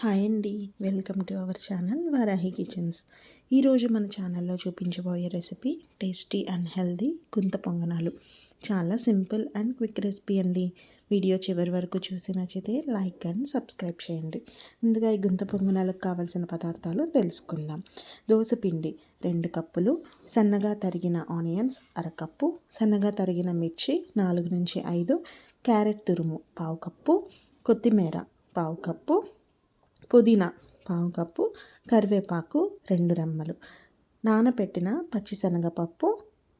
Hi అండి. Welcome to our channel Varahi kitchens. ఈరోజు మన ఛానల్లో చూపించబోయే రెసిపీ టేస్టీ అండ్ హెల్దీ గుంత పొంగనాలు. చాలా సింపుల్ అండ్ క్విక్ రెసిపీ అండి. వీడియో చివరి వరకు చూసి నచ్చితే లైక్ అండ్ సబ్స్క్రైబ్ చేయండి. ముందుగా ఈ గుంత పొంగనాలకు కావాల్సిన పదార్థాలు తెలుసుకుందాం. పిండి రెండు కప్పులు సన్నగా తరిగిన ఆనియన్స్ అరకప్పు సన్నగా తరిగిన మిర్చి నాలుగు నుంచి ఐదు క్యారెట్ తురుము పావు కప్పు కొత్తిమీర పావు కప్పు పుదీనా పావు కప్పు కరివేపాకు రెండు రెమ్మలు నానబెట్టిన పచ్చిశనగపప్పు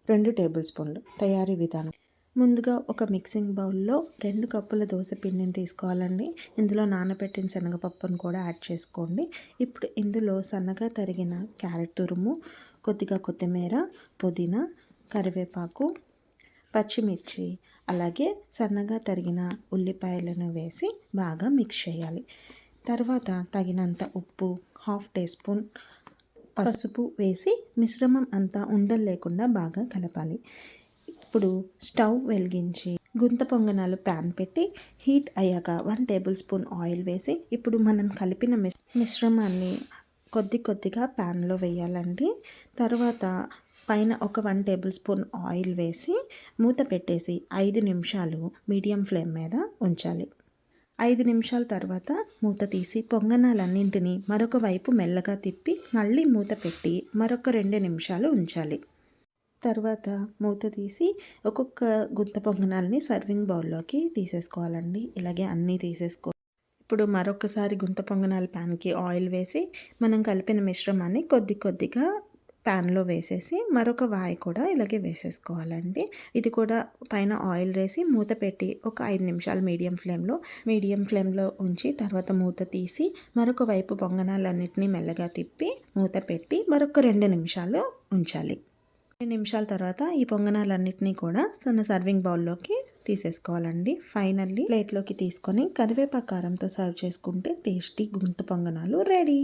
రెండు టేబుల్ స్పూన్లు. తయారీ విధానం. ముందుగా ఒక మిక్సింగ్ బౌల్లో రెండు కప్పుల దోశ పిండిని తీసుకోవాలండి. ఇందులో నానబెట్టిన శనగపప్పును కూడా యాడ్ చేసుకోండి. ఇప్పుడు ఇందులో సన్నగా తరిగిన క్యారెట్ తురుము కొద్దిగా కొత్తిమీర పుదీనా కరివేపాకు పచ్చిమిర్చి అలాగే సన్నగా తరిగిన ఉల్లిపాయలను వేసి బాగా మిక్స్ చేయాలి. తర్వాత తగినంత ఉప్పు హాఫ్ టీ స్పూన్ పసుపు వేసి మిశ్రమం అంతా ఉండలు లేకుండా బాగా కలపాలి. ఇప్పుడు స్టవ్ వెలిగించి గుంత పొంగనాలు ప్యాన్ పెట్టి హీట్ అయ్యాక వన్ టేబుల్ స్పూన్ ఆయిల్ వేసి ఇప్పుడు మనం కలిపిన మిశ్రమాన్ని కొద్ది కొద్దిగా ప్యాన్లో వేయాలండి. తర్వాత పైన ఒక వన్ టేబుల్ స్పూన్ ఆయిల్ వేసి మూత పెట్టేసి ఐదు నిమిషాలు మీడియం ఫ్లేమ్ మీద ఉంచాలి. ఐదు నిమిషాల తర్వాత మూత తీసి పొంగనాలన్నింటినీ మరొక వైపు మెల్లగా తిప్పి మళ్ళీ మూత పెట్టి మరొక రెండు నిమిషాలు ఉంచాలి. తర్వాత మూత తీసి ఒక్కొక్క గుంత పొంగనాలని సర్వింగ్ బౌల్లోకి తీసేసుకోవాలండి. ఇలాగే అన్నీ తీసేసుకో ఇప్పుడు మరొకసారి గుంత పొంగనాల ప్యాన్కి ఆయిల్ వేసి మనం కలిపిన మిశ్రమాన్ని కొద్ది కొద్దిగా ప్యాన్లో వేసేసి మరొక వాయి కూడా ఇలాగే వేసేసుకోవాలండి. ఇది కూడా పైన ఆయిల్ వేసి మూత పెట్టి ఒక ఐదు నిమిషాలు మీడియం ఫ్లేమ్లో మీడియం ఫ్లేమ్లో ఉంచి తర్వాత మూత తీసి మరొక వైపు పొంగనాలన్నింటినీ మెల్లగా తిప్పి మూత పెట్టి మరొక రెండు నిమిషాలు ఉంచాలి. రెండు నిమిషాల తర్వాత ఈ పొంగనాలన్నింటినీ కూడా సన్న సర్వింగ్ బౌల్లోకి తీసేసుకోవాలండి. ఫైనల్లీ ప్లేట్లోకి తీసుకొని కరివేపాకారంతో సర్వ్ చేసుకుంటే టేస్టీ గుంత పొంగనాలు రెడీ.